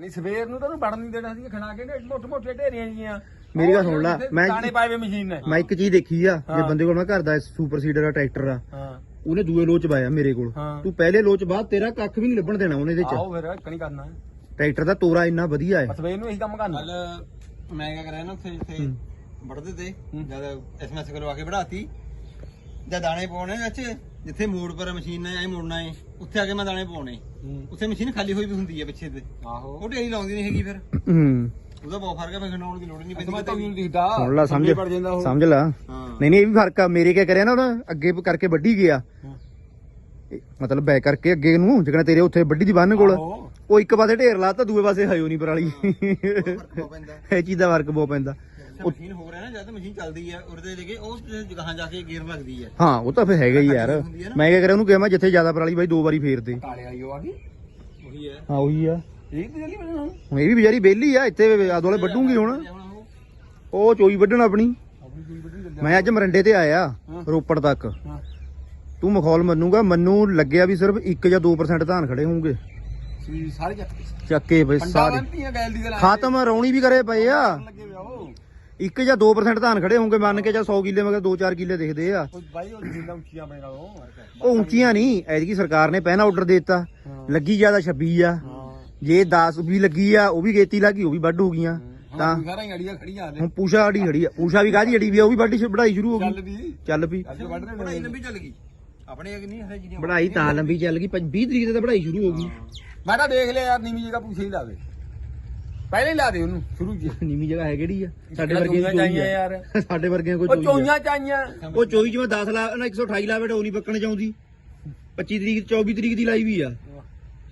ਨਹੀਂ ਸਵੇਰ ਨੂੰ ਤਾਂ ਉਹਨੂੰ ਵੜਨ ਨਹੀਂ ਦੇਣਾ ਸੀ ਖਣਾ ਕੇ ਮੋਟੇ ਮੋਟੇ ਢੇਰੀਆਂ ਜੀਆਂ। ਮੇਰੀ ਗੱਲ ਸੁਣ ਲੈ ਮੈਂ ਦਾਣੇ ਪਾਏ ਵੇ ਮਸ਼ੀਨ ਨੇ। ਮੈਂ ਇੱਕ ਚੀਜ਼ ਦੇਖੀ ਆ ਜੇ। ਬੰਦੇ ਕੋਲ ਮੈਂ ਘਰ ਦਾ ਸੁਪਰ ਸੀਡਰ ਆ ਟਰੈਕਟਰ ਆ। ਹਾਂ। ਉਹਨੇ ਦੂਏ ਲੋਚ ਪਾਇਆ ਮੇਰੇ ਕੋਲ। ਤੂੰ ਪਹਿਲੇ ਲੋਚ ਬਾਅਦ ਤੇਰਾ ਕੱਖ ਵੀ ਨਹੀਂ ਲੱਭਣ ਦੇਣਾ ਉਹਨੇ ਇਹਦੇ ਚ। ਆਓ ਫਿਰ ਕਣੀ ਕਰਨਾ। ਟਰੈਕਟਰ ਦਾ ਤੋਰਾ ਇੰਨਾ ਵਧੀਆ ਹੈ। ਸਵੇਰ ਨੂੰ ਇਹੀ ਕੰਮ ਕਰਨਾ। ਕੱਲ ਮੈਂ ਕਿਆ ਕਰਿਆ ਨਾ ਉੱਥੇ ਜਿੱਥੇ। ਵੜਦੇ ਤੇ। ਜਦ ਐਸਐਮਐਸ ਕਰਵਾ ਕੇ ਵੜਾਤੀ ਜਦ ਦਾਣੇ ਪਾਉਣੇ ਅੱਛੇ ਜਿੱਥੇ ਮੋੜ ਪਰ ਮਸ਼ੀਨ ਨੇ ਐ ਮੋੜਨਾ ਏ ਉੱਥੇ ਆ ਕੇ ਮੈਂ ਦਾਣੇ ਪਾਉਣੇ ਉੱਥੇ ਮਸ਼ੀਨ ਖਾਲੀ ਹੋਈ ਵੀ ਹੁੰਦੀ ਹੈ ਪਿੱਛੇ ਤੇ। ਆਹੋ। ਉਹ ਢੇਰੀ ਲਾਉਂਦੀ ਨਹੀਂ ਹੈਗੀ ਫਿਰ। ਹੂੰ। ਉਹਦਾ ਬਹੁਤ ਫ਼ਰਕ ਹੈ ਫਿਰ ਖੰਡਾਉਣ ਦੀ ਲੋੜ ਨਹੀਂ ਪੈਂਦੀ ਮੈਂ ਤਾਂ ਵੀ। ਨਹੀਂ ਦਿਖਦਾ ਸੁਣ ਲਾ ਸਮਝ। ਉਹ। ਸਮਝ ਲਾ। ਨਹੀਂ ਨਹੀਂ ਇਹ ਵੀ ਫ਼ਰਕ ਆ। ਮੇਰੇ ਕੀ ਕਰਿਆ ਨਾ ਉਹਨੇ ਅੱਗੇ ਕਰਕੇ ਵੱਢੀ ਗਿਆ। ਮਤਲਬ ਬੈਕ ਕਰਕੇ ਅੱਗੇ ਨੂੰ ਜਿਕਣਾ ਤੇਰੇ ਉੱਥੇ ਵੱਢੀ ਦੀ ਬੰਨ ਕੋਲ। ਆਹੋ। ਉਹ ਇੱਕ ਪਾਸੇ ਢੇਰ ਲਾਤਾ ਦੂਏ ਪਾਸੇ ਹਾਇਓ ਨਹੀਂ ਪਰਾਲੀ। ਫ਼ਰਕ ਬਹੁਤ ਪੈਂਦਾ। ਇਹ ਚੀਜ਼ ਦਾ ਫ਼ਰਕ ਬਹੁਤ ਪੈਂਦਾ। ਅੱਛਾ ਮਸ਼ੀਨ ਹੋ ਰਿਹਾ ਨਾ ਜਦ ਮਸ਼ੀਨ ਚੱਲਦੀ ਹੈ ਉਹਦੇ ਲੈ ਕੇ ਉਹ ਜਗਾਹਾਂ ਜਾ ਕੇ ਗੇਅਰ ਲੱਗਦੀ ਹੈ ਹਾਂ ਉਹ ਤਾਂ ਫਿਰ ਹੈਗਾ ਹੀ ਯਾਰ। ਮੈਂ ਕੀ ਕਰਿਆ ਉਹਨੂੰ ਕਿਹਾ ਮੈਂ ਜਿੱਥੇ ਜ਼ਿਆਦਾ ਪਰਾਲੀ ਬਾਈ ਦੋ ਵਾਰੀ ਫੇਰ ਦੇ। ਕਾਲੇ ਵਾਲੀ ਉਹ ਆ ਗਈ? ਉਹੀ ਹੈ ਹਾਂ ਉਹੀ ਆ। ਇਹ ਹੁਣ? ਵੀ ਵਿਚਾਰੀ ਬੇਲੀ ਆ ਇੱਥੇ ਆਦੋਲੇ ਵੱਢੂਗੀ ਹੁਣ। ਹੁਣ ਉਹ। ਚੋਈ ਵੱਢਣ ਆਪਣੀ। ਮੈਂ ਅੱਜ ਮਰੰਡੇ ਤੇ ਆਇਆ। ਰੋਪੜ ਤੱਕ। ਤੂੰ ਮਖੌਲ ਮੰਨੂਗਾ ਮੈਨੂੰ ਲੱਗਿਆ ਵੀ ਸਿਰਫ 1 ਜਾਂ 2% ਧਾਨ ਖੜੇ ਹੋਣਗੇ ਸਰੀਰ ਸਾਰੇ ਚੱਕ ਚੱਕੇ ਬਈ ਪੰਡਾ ਸਾਰੇ। ਬੰਦੀਆਂ ਗੈਲ ਦੀ ਗੱਲ ਖਾਤਮ ਰੌਣੀ ਵੀ ਕਰੇ ਪਏ ਆ। ਲੱਗੇ ਵੇ ਉਹ। 1 ਜਾਂ 2% ਧਾਨ ਖੜੇ ਹੋਣਗੇ ਮੰਨ ਕੇ ਜਾਂ 100 ਕਿੱਲੇ ਮਗਰ 2-4 ਕਿੱਲੇ ਦਿਖਦੇ ਆ। ਕੋਈ ਬਾਈ ਉਹ ਜਿੰਨਾ ਉੱਚੀਆਂ ਆਪਣੇ ਨਾਲੋਂ ਉਹ ਉੱਚੀਆਂ ਨਹੀਂ ਐਤਕੀ ਸਰਕਾਰ ਨੇ ਪਹਿਲਾਂ ਆਰਡਰ ਦਿੱਤਾ। ਲੱਗੀ ਜ਼ਿਆਦਾ 26 ਆ। ਹਾਂ। ਜੇ 10 ਵੀ ਲੱਗੀ ਆ ਉਹ ਵੀ ਗੇਤੀ ਲੱਗੀ ਉਹ ਵੀ ਵੱਢ ਹੋ ਗਈਆਂ। ਤਾਂ ਤਾਂ ਸਾਰਾ ਹੀ ਅੜੀਆਂ ਖੜੀਆਂ ਆਲੇ ਹੁਣ ਪੂਸ਼ਾ ਅੜੀ ਖੜੀ ਆ। ਪੂਸ਼ਾ ਵੀ ਕਾਹਦੀ ਅੜੀ ਵੀ ਆ ਉਹ ਵੀ ਵੱਢੀ ਵਢਾਈ ਸ਼ੁਰੂ ਹੋ ਚੱਲ ਗਈ ਵੀ। ਚੱਲ ਪਈ ਅੱਜ ਵੱਢਦੇ ਬੜਾਈ ਨੇ। ਲੰਬੀ ਚੱਲ ਗਈ। ਆਪਣੇ ਇੱਕ ਨਹੀਂ ਹਰੇ ਜਿਹੜੀਆਂ ਵਢਾਈ ਤਾਂ ਲੰਬੀ ਚੱਲ ਗਈ 20 ਤਰੀਕ ਤੇ ਤਾਂ ਵਢਾਈ ਸ਼ੁਰੂ ਹੋ ਗਈ। ਮੈਂ ਤਾਂ ਦੇਖ ਲਿਆ ਯਾਰ ਨੀਵੀਂ ਜਗ੍ਹਾ ਪੁੱਛੇ ਹੀ ਲਾਵੇ ਪਹਿਲੇ ਹੀ ਲਾ ਦੇ ਉਹਨੂੰ ਸ਼ੁਰੂ ਚ। [laughs] ਨੀਵੀਂ ਜਗ੍ਹਾ ਹੈ ਕਿਹੜੀ ਆ। ਸਾਡੇ ਵਰਗੇ ਚੋਈਆਂ ਚਾਹੀਆਂ ਯਾਰ? [laughs] ਸਾਡੇ ਵਰਗਿਆਂ ਕੋਈ ਉਹ ਚੋਈ ਆ। ਚੋਈਆਂ ਚਾਹੀਆਂ। ਉਹ ਚੋਈ ਜਿਵੇਂ 10 ਲਾ ਨਾ 128 ਲਾ ਬੈਠ ਉਹ ਨਹੀਂ ਪੱਕਣ ਚਾਹੁੰਦੀ। 25 ਤਰੀਕ 24 ਤਰੀਕ ਦੀ ਲਾਈ ਵੀ ਆ।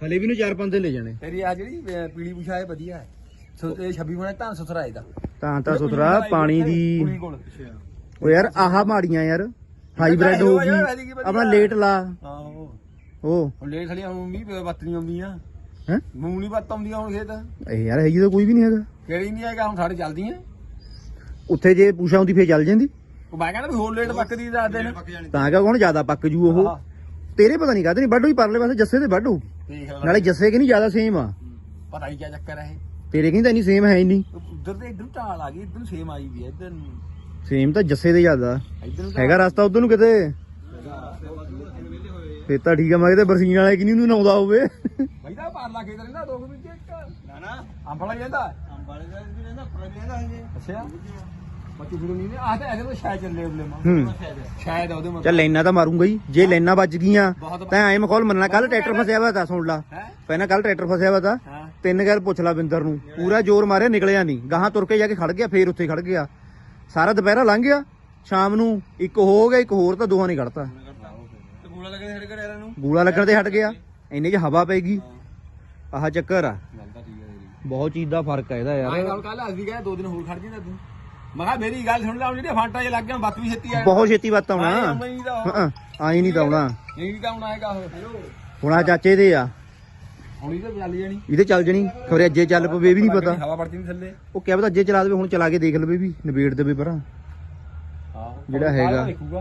ਹਲੇ ਵੀ ਨੂੰ 4-5 ਦਿਨ ਲੈ ਜਾਣੇ। ਤੇਰੀ ਆ ਜਿਹੜੀ ਅਹ, ਪੀਲੀ ਪੁੱਛਾ ਇਹ ਵਧੀਆ ਹੈ। ਸੋ ਇਹ 26 ਬਣਾ ਤਾਂ ਸੁਥਰਾ ਇਹਦਾ। ਤਾਂ ਤਾਂ ਸੁਥਰਾ ਪਾਣੀ ਦੀ। ਉਹ ਯਾਰ ਆਹ ਮਾੜੀਆਂ ਯਾਰ। ਹਾਈਬ੍ਰਿਡ ਹੋ ਗਈ। ਆਪਣਾ ਲੇਟ ਲਾ। ਉਹ ਹੁਣ ਲੇਟ ਖੜੀਆਂ ਹੁਣ ਵੀ ਬੱਤਨੀ ਆਉਂਦੀਆਂ। ਹੈ? ਮੂੰਹ ਨਹੀਂ ਬੱਤ ਆਉਂਦੀਆਂ ਹੁਣ ਖੇਤ। ਇਹ ਯਾਰ ਹੈਗੀ ਤਾਂ ਕੋਈ ਵੀ ਨਹੀਂ ਹੈਗਾ। ਕਿਹੜੀ ਨਹੀਂ ਹੈਗਾ ਹੁਣ ਸਾਡੇ ਚੱਲਦੀਆਂ। ਉੱਥੇ ਜੇ ਪੂਛਾ ਹੁੰਦੀ ਫੇਰ ਚੱਲ ਜਾਂਦੀ। ਉਹ ਮੈਂ ਕਹਿੰਦਾ ਵੀ ਹੋਰ ਲੇਟ ਪੱਕਦੀ ਦੱਸਦੇ ਨੇ ਪੱਕ ਜਾਣੀ। ਤਾਂ ਕਿ ਹੁਣ ਜ਼ਿਆਦਾ ਪੱਕ ਜੂ ਉਹ? ਆਹ, ਤੇਰੇ ਪਤਾ ਨਹੀਂ ਕਾਹਦੇ ਨਹੀਂ ਵੱਢੋ ਹੀ ਪਰਲੇ ਪਾਸੇ ਜੱਸੇ ਤੇ ਵੱਢੋ ਦੇਖ ਲੈ। ਨਾਲੇ ਜੱਸੇ ਕਿ ਨਹੀਂ ਜ਼ਿਆਦਾ ਸੇਮ ਆ। ਪਤਾ ਨਹੀਂ ਕੀ ਚੱਕਰ ਹੈ ਤੇਰੇ ਕਹਿੰਦਾ ਨਹੀਂ ਸੇਮ ਹੈ ਹੀ ਨਹੀਂ ਇਹ ਉਧਰ ਤੇ ਇਧਰ ਢਾਲ ਆ ਗਈ ਇਧਰ ਨੂੰ ਸੇਮ ਆਈ ਵੀ ਹੈ ਇਧਰ ਨੂੰ। ਸੇਮ ਤਾਂ ਜੱਸੇ ਦੇ ਜ਼ਿਆਦਾ। ਇਧਰ ਨੂੰ ਹੈਗਾ ਰਸਤਾ ਉਧਰ ਨੂੰ ਕਿਤੇ? ਫੇਰ ਤਾਂ ਠੀਕ ਆ ਮੈਂ ਕਿਤੇ ਬਰਸੀਨ ਵਾਲੇ ਕਿ ਨਹੀਂ ਨੂੰ ਨਾਉਂਦਾ ਹੋਵੇ? ਬਈ ਦਾ ਪਾਰਲਾ ਖੇਤ ਰਹਿੰਦਾ ਦੋ ਕੁ ਵਿੱਚ ਇੱਕ। ਨਾ ਨਾ। ਅੰਬਲਾ ਹੀ ਰਹਿੰਦਾ? ਅੰਬਾਲੇ ਦਾ ਵੀ ਰਹਿੰਦਾ ਫ਼ਰਕ ਰਹਿੰਦਾ ਹਜੇ। ਅੱਛਾ। ਬੱਚੂ ਗੁਰੂ ਨਹੀਂ ਨੇ। ਆਹ ਤਾਂ ਇਹਦੇ ਤੋਂ ਸ਼ਾਇਦ ਚੱਲੇ ਉਹਲੇ ਮਾਂ ਹੂੰ। ਸ਼ਾਇਦ ਆ ਉਹਦੇ ਮਤਲਬ ਚੱਲ ਲੈਣਾ ਤਾਂ ਮਾਰੂੰਗਾ ਹੀ ਜੇ ਲੈਣਾ ਵੱਜ ਗਈਆਂ ਤਾਂ ਐਂ ਮਖੌਲ ਮੰਨਣਾ ਕੱਲ ਟਰੈਕਟਰ ਫਸਿਆ ਵਾ ਤਾਂ ਸੁਣ ਲਾ। ਪਹਿਲਾਂ ਕੱਲ ਟਰੈਕਟਰ ਫਸਿਆ ਵਾ ਤਾਂ। ਤਿੰਨ ਗੱਲ ਪੁੱਛ ਲਾ ਬਿੰਦਰ ਨੂੰ। ਪੂਰਾ ਜ਼ੋਰ ਮਾਰਿਆ ਨਿਕਲਿਆ ਨਹੀਂ। ਗਾਹਾਂ ਤੁਰ ਕੇ ਜਾ ਕੇ ਖੜ ਗਿਆ ਫੇਰ ਉੱਥੇ ਖੜ ਗਿਆ। ਸਾਰਾ ਦੁਪਹਿਰਾ ਲੰਘ ਗਿਆ। ਸ਼ਾਮ ਨੂੰ ਇੱਕ ਹੋ ਗਿਆ ਇੱਕ ਹੋਰ ਤਾਂ ਦੋਹਾਂ ਨਹੀਂ ਕੱਢਤਾ ਇਹਨਾਂ ਨੂੰ। ਗੂਲਾ ਲੱਗਣ ਤੇ ਹਟ ਗਿਆ। ਇੰਨੇ 'ਚ ਹਵਾ ਪੈਗੀ ਆਹ ਚੱਕਰ ਆ। ਗੱਲ ਤਾਂ ਠੀਕ ਹੈ ਤੇਰੀ। ਬਹੁਤ ਚੀਜ਼ ਦਾ ਫ਼ਰਕ ਆ ਇਹਦਾ ਆਏ ਯਾਰ ਗੱਲ ਕੱਲ ਅਸੀਂ ਗਏ ਦੋ ਦਿਨ ਹੋਰ ਖੜ ਜਿੰਦਾ ਤੂੰ ਮੈਂ ਕਿਹਾ ਮੇਰੀ ਗੱਲ ਸੁਣ ਲੈ ਹੁਣ ਜਿਹੜੇ ਫਾਂਟਾ ਜੇ ਲੱਗ ਗਿਆ ਬੱਤ ਵੀ ਛੇਤੀ ਆ। ਬਹੁਤ ਛੇਤੀ ਵੱਤ ਆਉਣਾ। ਨਹੀਂ ਆਈ ਨਹੀਂ ਤਾਂ ਆਉਣਾ। ਨਹੀਂ ਤਾਂ ਹੈਗਾ ਉਹ। ਹੁਣ ਆ ਚਾਚੇ ਦੇ ਆ। ਹੁਣੀ ਤਾਂ ਚੱਲ ਜਾਣੀ। ਇਹਦੇ ਚੱਲ ਜਣੀ। ਖਬਰੇ ਅੱਜੇ ਚੱਲ ਪਵੇ ਇਹ ਵੀ ਨਹੀਂ ਪਤਾ। ਹਵਾ ਵੜਦੀ ਨਹੀਂ ਥੱਲੇ। ਉਹ ਕਿਹਾ ਪਤਾ ਅੱਜੇ ਚਲਾ ਦੇਵੇ ਹੁਣ ਚਲਾ ਕੇ ਦੇਖ ਲਵੇ ਵੀ ਨਿਬੇੜ ਦੇਵੇ ਪਰਾਂ। ਹਾਂ ਜਿਹੜਾ ਹੈਗਾ। ਦੇਖੂਗਾ?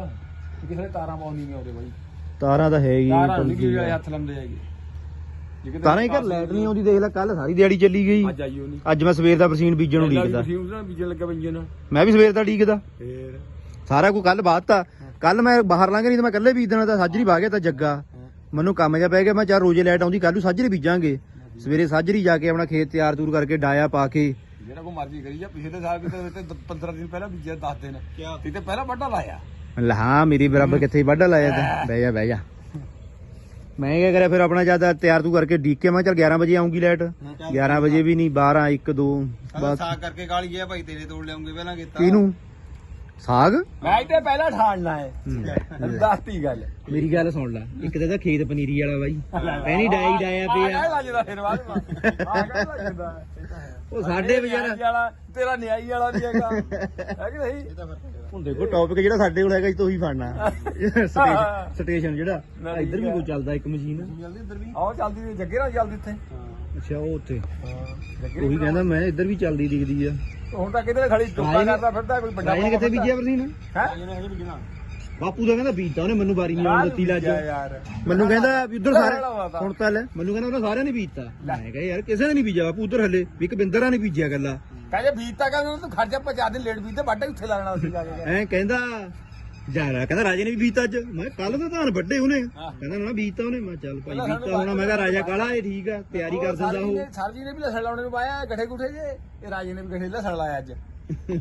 ਕਿ ਕਿਸੇ ਨੇ ਤਾਰਾਂ ਪਾਉਂਦੀ ਨਹੀਂ ਉਹਦੇ ਬਾਈ। ਤਾਰਾਂ ਤਾਂ ਹੈ ਹੀ ਤਾਰਾਂ ਨਹੀਂ ਕਿ ਹੱਥ ਲੰਦੇ ਹੈਗੇ। ਜੇ ਤਾਰਾਂ ਹੀ ਘਰ ਲਾਈਟ ਨਹੀਂ ਆਉਂਦੀ ਦੇਖ ਲੈ ਕੱਲ ਸਾਰੀ ਦਿਹਾੜੀ ਚੱਲੀ ਗਈ। ਅੱਜ ਆਈ ਉਹ ਨਹੀਂ ਅੱਜ ਮੈਂ ਸਵੇਰ ਦਾ ਬਰਸੀਨ ਬੀਜਣ ਨੂੰ ਡੀਕਦਾ ਬੀਜਣ ਲੱਗਾ ਮੈਂ ਵੀ ਸਵੇਰ ਦਾ ਡੀਕਦਾ ਫੇਰ? ਸਾਰਾ ਕੁਝ ਕੱਲ ਬਾਤ ਕੱਲ ਮੈਂ ਬਾਹਰ ਲੰਘ ਨਹੀਂ ਤਾਂ ਮੈਂ ਕੱਲੇ ਬੀਜ ਦੇਣਾ ਤਾਂ ਸਾਜਰੀ ਬਾਗੇ ਤਾਂ ਜੱਗਾ। ਮੈਨੂੰ ਕੰਮ ਜਿਹਾ ਪੈ ਗਿਆ ਮੈਂ ਚਾਰ ਰੋਜ਼ੇ ਲਾਈਟ ਆਉਂਦੀ ਕੱਲ ਨੂੰ ਸਾਜਰੀ ਬੀਜਾਂਗੇ। ਸਵੇਰੇ ਸਾਜਰੀ ਜਾ ਕੇ ਆਪਣਾ ਖੇਤ ਤਿਆਰ ਤੂਰ ਕਰਕੇ ਡਾਇਆ ਪਾ ਕੇ। ਜਿਹੜਾ ਕੋ ਮਰਜ਼ੀ ਕਰੀ ਜਾ ਪਿਛਲੇ ਸਾਲ ਵੀ ਤੇ 15 ਦਿਨ ਪਹਿਲਾਂ ਬੀਜਿਆ 10 ਦਿਨ। ਤੇ ਤੇ ਪਹਿਲਾਂ ਵੱਡਾ ਲਾਇਆ। ਲਹਾ ਮੇਰੀ ਬਰਾਬਰ ਕਿੱਥੇ ਵੱਢ ਲਾਇਆ ਤੇ। ਬਹਿ ਜਾ ਬਹਿ ਜਾ। ਮੈਂ ਕੀ ਕਰਿਆ ਫਿਰ ਆਪਣਾ ਜ਼ਿਆਦਾ ਤਿਆਰ ਤੂੰ ਕਰਕੇ ਡੀਕ ਮੈਂ ਕਿਹਾ ਚੱਲ 11 ਵਜੇ ਆਉਂਗੀ ਲਾਈਟ। 11 ਵਜੇ ਵੀ ਨਹੀਂ 12 1 2 ਬਸ ਸਾਗ ਕਰਕੇ ਗਾਲੀ ਗਿਆ ਭਾਈ ਤੇਰੇ ਤੋੜ ਲਿਆਉਂਗੇ ਪਹਿਲਾਂ ਕੀਤਾ ਕਿਹਨੂੰ? ਸਾਗ? ਮੈਂ ਇੱਥੇ ਪਹਿਲਾਂ ਠਾਣਨਾ ਹੈ। ਦੱਸਤੀ ਗੱਲ। ਮੇਰੀ ਗੱਲ ਸੁਣ ਲੈ ਇੱਕ ਤਾਂ ਖੇਤ ਪਨੀਰੀ ਵਾਲਾ ਬਾਈ। ਪੈਣੀ ਡਾਈ ਡਾਇਆ ਪਿਆ। ਆ ਲੱਗਦਾ ਫਿਰ ਬਾਅਦ ਵਿੱਚ। ਆ ਕਹਿ ਲੱਗਦਾ ਤਾਂ ਹੈ ਉਹ ਸਾਡੇ ਵੀ ਵਾਲਾ ਤੇਰਾ ਨਿਆਈ ਵਾਲਾ ਨਹੀਂ ਹੈਗਾ। [laughs] ਹੈ ਕਿ ਨਹੀਂ? ਹੁਣ ਦੇਖੋ ਟੌਪਿਕ ਜਿਹੜਾ ਸਾਡੇ ਕੋਲ ਹੈਗਾ ਜੀ ਤੋਂ ਹੀ ਫੜਨਾ। ਸਟੇਸ਼ਨ ਜਿਹੜਾ ਇੱਧਰ ਵੀ ਕੋਈ ਚੱਲਦਾ ਇੱਕ ਮਸ਼ੀਨ। ਜਲਦੀ ਇੱਧਰ ਵੀ। ਆਹ ਚੱਲਦੀ ਜੱਗੇ ਨਾਲ ਚੱਲਦੀ ਇੱਥੇ। ਅੱਛਾ ਉਹ ਉੱਥੇ। ਉਹੀ ਕਹਿੰਦਾ ਮੈਂ ਇੱਧਰ ਵੀ ਚੱਲਦੀ ਦਿਖਦੀ ਆ। ਹੁਣ ਤਾਂ ਕਿਤੇ ਖੜੀ ਨੇ- ਕਰਦਾ ਫਿਰਦਾ ਕੋਈ ਵੱਡਾ ਰਾਜੇ ਨੇ ਕਿੱਥੇ ਬੀਜਿਆ ਬਰਸੀਨ ਹੈ? ਬਾਪੂ ਦਾ ਕਹਿੰਦਾ ਬੀਜਦਾ ਉਹਨੇ ਮੈਨੂੰ ਵਾਰੀ ਨਹੀਂ ਆਉਣ ਦਿੱਤੀ ਲੱਜ। ਯਾਰ। ਮੈਨੂੰ ਕਹਿੰਦਾ ਵੀ ਉਧਰ ਸਾਰੇ। ਹੁਣ ਤਾਂ ਲੈ ਮੈਨੂੰ ਕਹਿੰਦਾ ਉਹਨਾਂ ਸਾਰਿਆਂ ਨੇ ਬੀਜਤਾ। ਮੈਂ ਕਿਹਾ ਯਾਰ ਕਿਸੇ ਨੇ ਨਹੀਂ ਬੀਜਿਆ ਬਾਪੂ ਉਧਰ ਹੱਲੇ। ਵੀ ਇੱਕ ਬਿੰਦਰਾ ਨੇ ਬੀਜਿਆ ਗੱਲਾ ਕਹਿੰਦੇ ਬੀਜ ਤਾਂ ਕਹਿੰਦਾ ਤੂੰ ਖਰਚਾ 50 ਦਿਨ ਲੇਟ ਬੀਜਦੇ ਵੱਡਾ ਉੱਥੇ ਲੱਗਣਾ ਸੀ ਜਾ ਕੇ। ਐ ਕਹਿੰਦਾ ਜਾਰਾ ਕਹਿੰਦਾ ਰਾਜੇ ਨੇ ਵੀ ਬੀਜਤਾ ਅੱਜ। ਮੈਂ ਕੱਲ ਤਾਂ ਧਾਨ ਵੱਡੇ ਉਹਨੇ। ਕਹਿੰਦਾ ਨਾ ਬੀਜਤਾ ਉਹਨੇ। ਮੈਂ ਕਿਹਾ ਚੱਲ ਭਾਈ ਬੀਜਤਾ ਹੋਣਾ। ਮੈਂ ਕਿਹਾ ਰਾਜਾ ਕਾਲਾ ਇਹ ਠੀਕ ਆ ਤਿਆਰੀ ਕਰ ਦਿੰਦਾ ਉਹ। ਸਰਜੀ ਨੇ ਵੀ ਲਸਣ ਲਾਉਣੇ ਨੂੰ ਪਾਇਆ ਗੱਠੇ ਗੁੱਠੇ ਜੇ। ਇਹ ਰਾਜੇ ਨੇ ਵੀ ਗੱਠੇ ਲਸਣ ਲਾਇਆ ਅੱਜ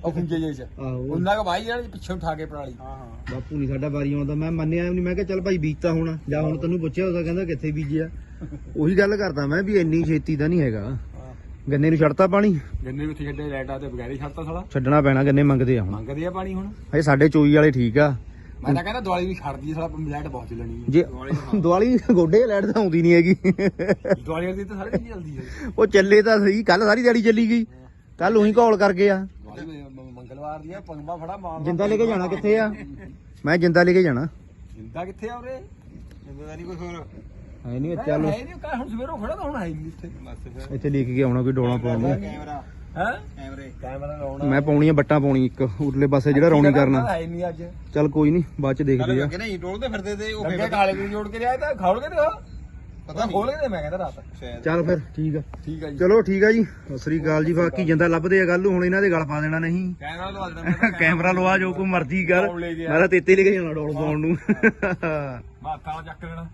ਉਹ ਖੁੰਝੇ ਜੇ ਚ। ਆਹੋ। ਉਹਨਾਂ ਕਾ ਭਾਈ ਜਿਹੜੇ ਪਿੱਛੇ ਉਠਾ ਕੇ ਪਰਾਲੀ। ਹਾਂ ਹਾਂ। ਬਾਪੂ ਨਹੀਂ ਸਾਡਾ ਵਾਰੀ ਆਉਂਦਾ। ਮੈਂ ਮੰਨਿਆ ਨਹੀਂ ਮੈਂ ਕਿਹਾ ਚੱਲ ਭਾਈ ਬੀਜਤਾ ਹੋਣਾ। ਜਾਂ ਹੁਣ ਤੈਨੂੰ ਪੁੱਛਿਆ ਉਹਦਾ ਕਹਿੰਦਾ ਕਿੱਥੇ ਬੀਜਿਆ। ਉਹੀ ਗੱਲ ਕਰਦਾ ਮੈਂ ਵੀ ਇੰਨੀ ਛੇਤੀ ਤਾਂ ਨਹੀਂ ਹੈਗਾ। ਗੰਨੇ ਨੂੰ ਛੱਡਤਾ ਪਾਣੀ? ਗੰਨੇ ਵਿੱਚ ਛੱਡੇ ਲੈਟਾ ਤੇ ਬਗੈਰੀ ਛੱਡਤਾ ਸਾਲਾ। ਛੱਡਣਾ ਪੈਣਾ ਗੰਨੇ ਮੰਗਦੇ ਆ ਹੁਣ। ਮੰਗਦੇ ਆ ਪਾਣੀ ਹੁਣ। ਹਜੇ ਸਾਡੇ ਚੋਈ ਵਾਲੇ ਠੀਕ ਆ। ਮੈਂ ਤਾਂ ਕਹਿੰਦਾ ਦਿਵਾਲੀ ਵੀ ਛੱਡ ਦਈਏ ਸਾਲਾ ਲੈਟ ਬਹੁਤ ਚੱਲਣੀ ਜੇ ਦਿਵਾਲੀ ਗੋਡੇ ਲੈਟ ਤਾਂ ਆਉਂਦੀ ਨਹੀਂ ਹੈਗੀ। ਦਿਵਾਲੀ ਦੀ ਤਾਂ ਸਾਰੇ ਨਹੀਂ ਚੱਲਦੀ ਹੈ ਉਹ ਚੱਲੇ ਤਾਂ ਸਹੀ ਕੱਲ ਸਾਰੀ ਦਿਹਾੜੀ ਚੱਲੀ ਗਈ। ਕੱਲ ਉਹੀ ਘੋਲ ਕਰ ਮ- ਮੰਗਲਵਾਰ ਦੀ ਆ ਫੜਾ ਮਾਰ ਜਿੰਦਾ ਲੈ ਕੇ ਜਾਣਾ ਕਿੱਥੇ ਆ? ਮੈਂ ਜਿੰਦਾ ਲੈ ਕੇ ਜਾਣਾ। ਜਿੰਦਾ ਕਿੱਥੇ ਆ ਉਰੇ? ਜਿੰਦਾ ਨਹੀਂ ਕੋਈ ਹੋਰ। ਹੈ ਨਹੀਂ ਚੱਲ ਹੈ ਨਹੀਂ ਕਾ ਹੁਣ ਸਵੇਰੋਂ ਖੜਾ ਤਾਂ ਹੁਣ ਹੈ ਨਹੀਂ ਇੱਥੇ। ਇੱਥੇ ਲੈ ਕੇ ਆਉਣਾ ਕੋਈ ਡੋਲਾ ਪਾਉਣ ਨੂੰ ਕੈਮਰਾ। ਹੈ? ਕੈਮਰੇ। ਕੈਮਰਾ ਲਾਉਣਾ। ਮੈਂ ਪਾਉਣੀ ਆ ਬੱਟਾਂ ਪਾਉਣੀ ਇੱਕ ਉਰਲੇ ਪਾਸੇ ਜਿਹੜਾ ਰੌਣੀ ਕਰਨਾ। ਹੈ ਨਹੀਂ ਅੱਜ। ਚੱਲ ਕੋਈ ਨਹੀਂ ਬਾਅਦ ਚ ਦੇਖਦੇ ਆ। ਲੱਗੇ ਨਹੀਂ ਟੋਲਦੇ ਫਿਰਦੇ ਤੇ ਉਹ ਅੱਗੇ ਫੇਰ ਕਾਲੇ ਵੀ ਜੋੜ ਕੇ ਲਿਆਇਆ ਤਾਂ ਖੋਲ ਕੇ ਦਿਓ ਪਤਾ ਖੋਲ ਨਹੀਂ ਕੇ ਦੇ ਮੈਂ ਕਹਿੰਦਾ ਰਾਤ। ਸ਼ਾਇਦ। ਚੱਲ ਫਿਰ ਠੀਕ ਆ। ਠੀਕ ਆ ਜੀ। ਚਲੋ ਠੀਕ ਆ ਜੀ। ਸਤਿ ਸ੍ਰੀ ਅਕਾਲ ਜੀ ਬਾਕੀ ਜਿੰਦਾ ਲੱਭਦੇ ਆ ਗੱਲ ਹੁਣ ਇਹਨਾਂ ਦੇ ਗਲ ਪਾ ਦੇਣਾ ਨਹੀਂ। ਕੈਮਰਾ ਲਵਾ ਦੇਣਾ ਕੈਮਰਾ ਲਵਾ ਜੋ ਕੋ ਮਰਜ਼ੀ ਕਰ। ਗਿਆ। ਮੈਂ ਤਾਂ ਤੇਤੇ ਲੈ ਕੇ ਜਾਣਾ ਡੋਲ ਪਾਉਣ ਨੂੰ। ਮਾਥਾ ਚੱਕ ਲੈਣਾ।